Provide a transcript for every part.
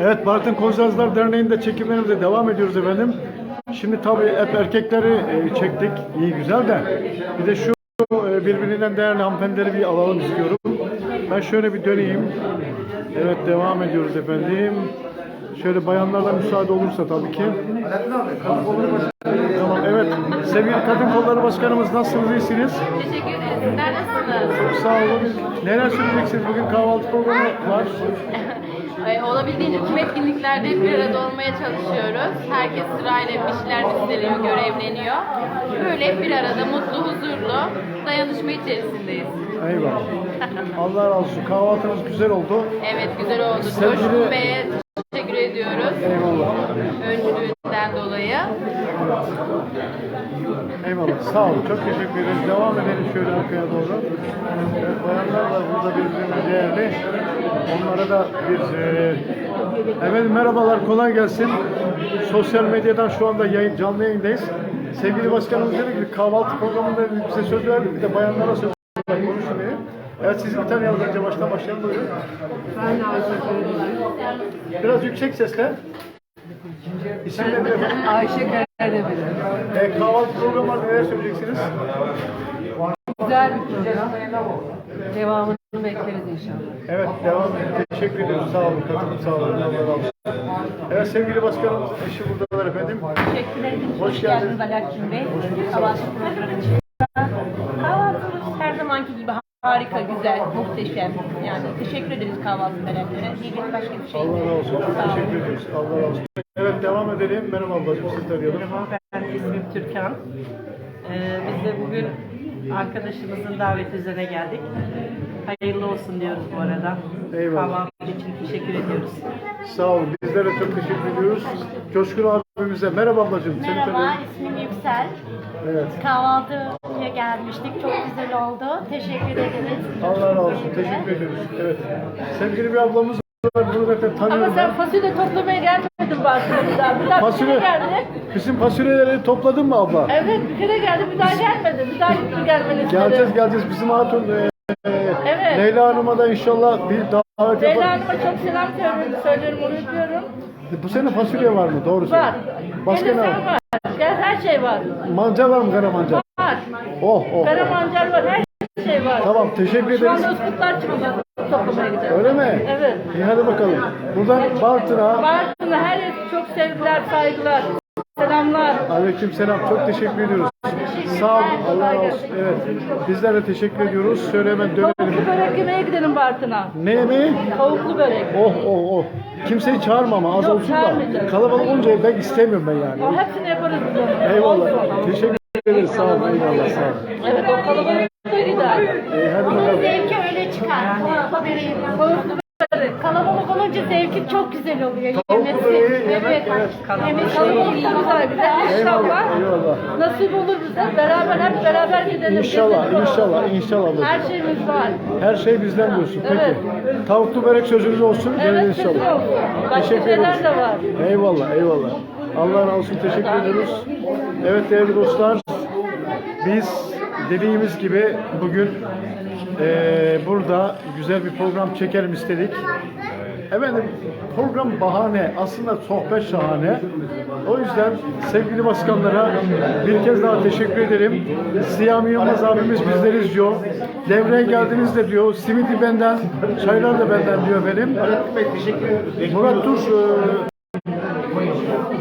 Evet Bartın Kozazlar Derneği'nde çekimlerimize devam ediyoruz efendim. Şimdi tabii hep erkekleri e, çektik. İyi güzel de. Bir de şu e, birbirinden değerli hanımefendileri bir alalım istiyorum. Ben şöyle bir döneyim. Evet devam ediyoruz efendim. Şöyle bayanlardan müsaade olursa tabii ki. Tamam evet. Sevgili Kadın Kolları Başkanımız nasılsınız? iyisiniz? Teşekkür ederiz. Sizler nasılsınız? Sağ olun. Neler söyleyeceksiniz? Bugün kahvaltı programı var. Olabildiğince tüm etkinliklerde bir arada olmaya çalışıyoruz. Herkes sırayla bir şeyler üstleniyor, görevleniyor. Böyle hep bir arada mutlu, huzurlu, dayanışma içerisindeyiz. Eyvallah. Allah razı olsun. Kahvaltınız güzel oldu. Evet, güzel oldu. Sevgili- Coşkun Bey'e teşekkür ediyoruz. Eyvallah. Öncülüğünden dolayı. Eyvallah. Sağ olun. Çok teşekkür ederiz. Devam edelim şöyle arkaya doğru. Evet, bayanlar da burada birbirine değerli. Onlara da bir e, efendim merhabalar kolay gelsin. Sosyal medyadan şu anda yayın, canlı yayındayız. Sevgili başkanımız dedi ki kahvaltı programında bize söz verdi. Bir de bayanlara söz verdi. Konuşun diye. Evet sizi bir tanıyalım önce baştan başlayalım buyurun. Ben Karademir. Biraz yüksek sesle. İsim nedir efendim? Ayşe Karademir. E, kahvaltı programı. Neler söyleyeceksiniz? Güzel bir program. Devamını bekleriz inşallah. Evet devam edin. Teşekkür ediyoruz. Sağ olun. Katılım sağ olun. Allah razı olsun. Evet sevgili başkanımız eşi buradalar efendim. Teşekkür ederim. Hoş Hoş, geldiniz. geldiniz Alaaddin Bey. Kahvaltı programı için. Kahvaltımız her zamanki gibi harika, güzel, muhteşem. Yani teşekkür ederiz kahvaltı verenlere. Diyecek başka bir şey Allah razı olsun. Çok teşekkür ediyoruz. Allah razı olsun. Evet devam edelim. Merhaba ablacığım. Sizi tanıyalım. Ben ismim Türkan. Ee, biz de bugün arkadaşımızın daveti üzerine geldik. Hayırlı olsun diyoruz bu arada. Eyvallah. Kahvaltı için teşekkür ediyoruz. Sağ olun. Bizlere çok teşekkür ediyoruz. Coşkun abimize. Merhaba ablacığım. Seni Merhaba, tanıyalım. ismim Yüksel. Evet. Kahvaltıya gelmiştik. Çok güzel oldu. Teşekkür ederiz. Allah razı olsun. Teşekkür ediyoruz. Evet. Sevgili bir ablamız Ama sen fasulye toplamaya gelmedin bahçemizden. Bir daha Fasulye, bir kere geldin. bizim fasulyeleri topladın mı abla? Evet bir kere geldi bir daha gelmedin. Bir daha bir gelmeni istedim. Geleceğiz geleceğiz. Bizim hatun e, e, Evet. Leyla Hanım'a da inşallah bir davet Leyla yapalım. Hanım'a çok selam söylüyorum, söylüyorum onu öpüyorum. Bu sene fasulye var mı? Doğru Var. söylüyorsun. Başka ne var? var. Gel her şey var. Mancar var mı kara mancar? Var. Oh oh. Kara mancar var, her şey var. Tamam teşekkür Şu ederiz. anda ıskutlar çıkacağız toplamaya gideceğiz. Öyle mi? Evet. İyi hadi bakalım. Buradan Bartın'a Bartın'a her yer çok sevgiler, saygılar, selamlar. aleyküm selam. Çok teşekkür ediyoruz. Sağ olun. Allah razı olsun. Evet. Bizler de teşekkür ediyoruz. Şöyle hemen dönelim. Tavuklu börek yemeye gidelim Bartın'a. Ne yemeği? Tavuklu börek. Oh oh oh. Kimseyi çağırma ama az Yok, olsun da. Kalabalık olunca ben istemiyorum ben yani. O hepsini yaparız biz onu. Eyvallah. Olsun. Teşekkür ederiz. Sağ olun. Eyvallah. Sağ olun. Evet o kalabalık Ee, hadi bakalım. Zevki öyle çıkar. Börek. Kalabalık olunca zevki çok güzel oluyor. Tavuklu Yemesi. böreği yemek, Evet. evet. Yemesi Kalabalık da güzel güzel. Eyvallah. İnşallah. Eyvallah. Nasip olur bize. Beraber hep beraber gidelim. İnşallah. gezelim. inşallah, İnşallah. Her şeyimiz var. Her şey bizden diyorsun. Peki. Evet. Tavuklu börek sözünüz olsun. Evet, gelin inşallah. Başka Teşekkür şeyler ederiz. de var. Eyvallah, eyvallah. Allah razı olsun. Teşekkür ediyoruz. Evet değerli dostlar. Biz dediğimiz gibi bugün eee, burada güzel bir program çekelim istedik. Efendim program bahane, aslında sohbet şahane. O yüzden sevgili başkanlara bir kez daha teşekkür ederim. Siyami Yılmaz abimiz bizleri izliyor. Devreye geldiniz de diyor, simidi benden, çaylar da benden diyor benim. Murat Tur, e,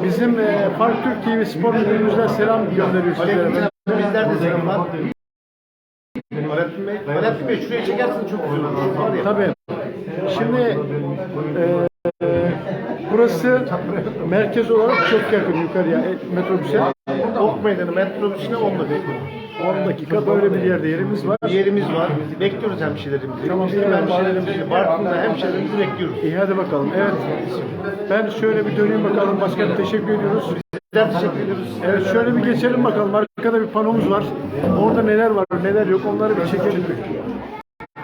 bizim e, Park Türk TV Spor Müdürümüzden selam gönderiyor sizlere. Bizler de selam var. Alaaddin Bey, Alaaddin Bey şuraya çekersin çok güzel olur. Var ya. Tabii. Şimdi e, burası merkez olarak çok yakın yukarıya e, metrobüse. Ok Meydanı metrobüsüne 10 dakika. 10 dakika böyle bir yerde yerimiz var. Bir yerimiz var. Bekliyoruz hemşirelerimizi. Tamam, Bizim eyvallah. hemşirelerimizi, Bartın'da hemşirelerimizi bekliyoruz. İyi hadi bakalım. Evet. Ben şöyle bir döneyim bakalım. Başkanım teşekkür ediyoruz. Evet şöyle bir geçelim bakalım. Arkada bir panomuz var. Orada neler var, neler yok onları bir çekelim.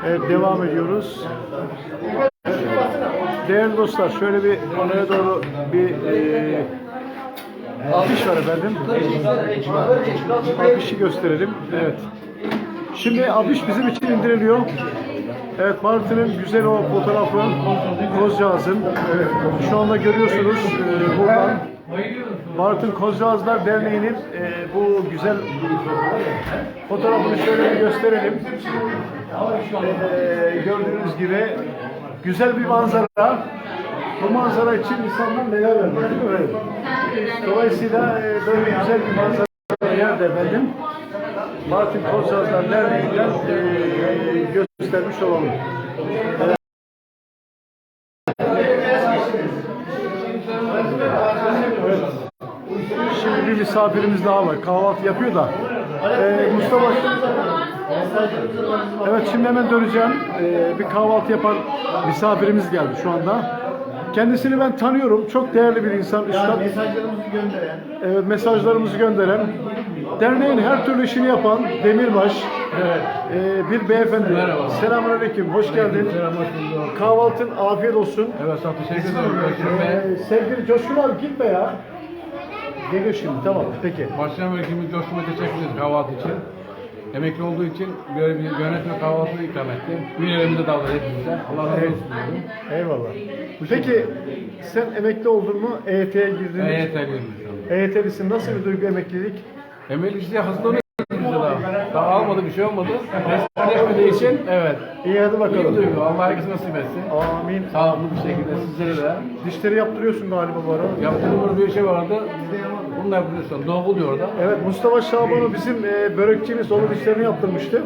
Evet devam ediyoruz. Değerli dostlar şöyle bir panoya doğru bir e, afiş var efendim. Afişi gösterelim. Evet. Şimdi afiş bizim için indiriliyor. Evet Bartın'ın güzel o fotoğrafı Kozcağız'ın. Şu anda görüyorsunuz e, buradan Bartın Kozcağızlar Derneği'nin e, bu güzel fotoğrafını şöyle bir gösterelim. E, gördüğünüz gibi güzel bir manzara. Bu manzara için insanlar neler vermiş değil mi? Dolayısıyla e, böyle güzel bir manzara yerde efendim. Bartın Kozcağızlar Derneği'nden e, göstermiş olalım. Evet. Şimdi bir misafirimiz daha var. Kahvaltı yapıyor da. Ee, Mustafa Evet şimdi hemen döneceğim. Ee, bir kahvaltı yapan misafirimiz geldi şu anda. Kendisini ben tanıyorum. Çok değerli bir insan. Üstad. Mesajlarımızı gönderen. Evet, mesajlarımızı gönderen, derneğin her türlü işini yapan Demirbaş, ee, bir beyefendi. Merhaba. Selamünaleyküm, hoş geldin. Kahvaltın afiyet olsun. Evet, teşekkür ederim. Ee, sevgili Coşkun abi gitme ya. Geliyor şimdi, tamam, peki. Başkan Vekilimiz Coşkun'a teşekkür ederiz kahvaltı için. Emekli olduğu için böyle bir yönetme kahvaltı ikram etti. Üyelerimize davrandı hepimize. Allah razı olsun diyorum. Eyvallah. Peki, sen emekli oldun mu? EYT'ye girdin. EYT girmiş. EYT'lisin. Nasıl bir duygu emeklilik? Emekli işte de daha. Almadı bir şey olmadı. Resmileşmediği için evet. İyi hadi İyi bakalım. duygu. Allah herkese nasip etsin. Amin. Sağlıklı bir şekilde sizlere de. Dişleri yaptırıyorsun galiba bu ara. Yaptığımız bir şey vardı. Bunu da yapıyorsun. Doğu diyor orada. Evet Mustafa Şaban'ı bizim e, börekçimiz onun dişlerini yaptırmıştı.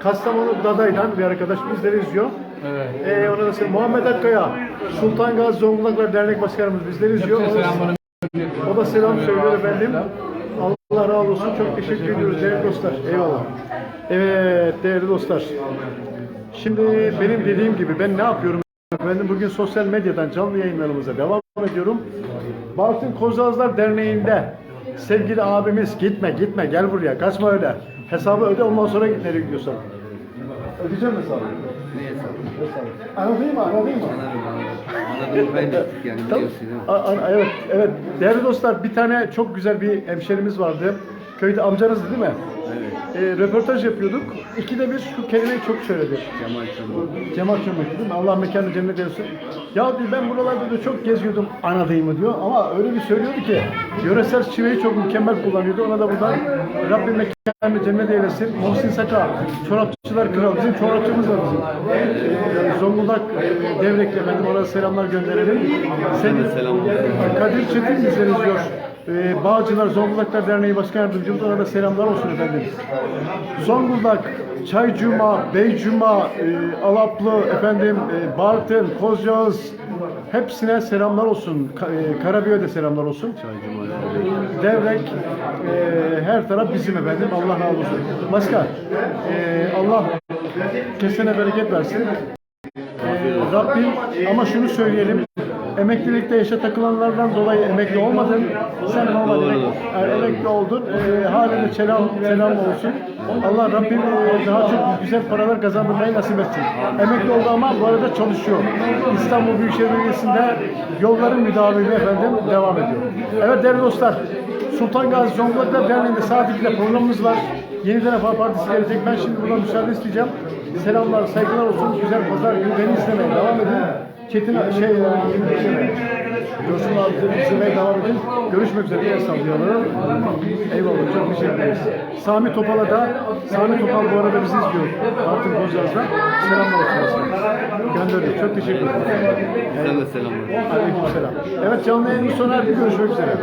Kastamonu Daday'dan bir arkadaş bizleri izliyor. Evet. E, ona da selam. Muhammed Akkaya, Sultan Gazi Zonguldaklar Dernek Başkanımız bizleri izliyor. Hepsine O da- O da selam söylüyor efendim. Allah razı olsun. Çok teşekkür ediyoruz değerli dostlar. Eyvallah. Evet değerli dostlar. Şimdi benim dediğim gibi ben ne yapıyorum? Efendim bugün sosyal medyadan canlı yayınlarımıza devam ediyorum. Bartın Kozağızlar Derneği'nde sevgili abimiz gitme gitme gel buraya kaçma öyle. Hesabı öde ondan sonra git nereye gidiyorsan. Ödeyeceğim hesabı. Ne hesabı? Anladın mı? Anladın mı? Anladım kaybettik yani Tamam. biliyorsun değil mi? A- a- evet, evet. Değerli dostlar, bir tane çok güzel bir hemşerimiz vardı. Köyde amcanızdı değil mi? Evet. E, röportaj yapıyorduk. İkide bir şu kelimeyi çok söyledi. Cemal Çamur. Cemal Çömek'ti değil mi? Allah mekanı cennet etsin. Ya diyor ben buralarda da çok geziyordum anadayımı diyor. Ama öyle bir söylüyordu ki yöresel şiveyi çok mükemmel kullanıyordu. Ona da buradan Rabbim mekanı cennet eylesin. Muhsin Saka, Çorapçılar Kralı. Bizim çorapçımız var bizim. Ee, Zonguldak e, Devrekli efendim. Oraya selamlar gönderelim. Senin. Kadir Çetin bizleri izliyor. Ee, Bağcılar Zonguldaklar Derneği Başkan Yardımcımız ona da selamlar olsun efendim. Zonguldak, Çaycuma, Beycuma, e, Alaplı, efendim e, Bartın, Kozcağız hepsine selamlar olsun. Ka- e, Karabiya'ya da selamlar olsun. Devrek, e, her taraf bizim efendim. Allah razı olsun. Başka, e, Allah kesene bereket versin. Ee, Rabbim ama şunu söyleyelim. Emeklilikte yaşa takılanlardan dolayı emekli olmadın. Sen normal emek, e, emekli oldun. E, haline selam, selam olsun. Allah Rabbim e, daha çok güzel paralar kazandırmayı nasip etsin. Emekli oldu ama bu arada çalışıyor. İstanbul Büyükşehir Belediyesi'nde yolların müdavimi efendim devam ediyor. Evet değerli dostlar. Sultan Gazi Zonguldaklar Derneği'nde saat 2'de programımız var. Yeniden Refah Partisi gelecek. Ben şimdi buradan müsaade isteyeceğim. Selamlar, saygılar olsun. Güzel pazar günü beni izlemeye devam edin. Çetin şey, e, Coşkun abi izlemeye devam edin. Görüşmek üzere. İyi sallıyorum. Eyvallah. Çok teşekkür ederiz. Sami Topal'a da, Sami Topal bu arada bizi izliyor. Artık Bozcağız'da. Selamlar olsun. Gönderiyor. Çok teşekkür ederim. Sen de selamlar. Aleyküm selam. Evet canlı yayının sona erdi. Görüşmek üzere.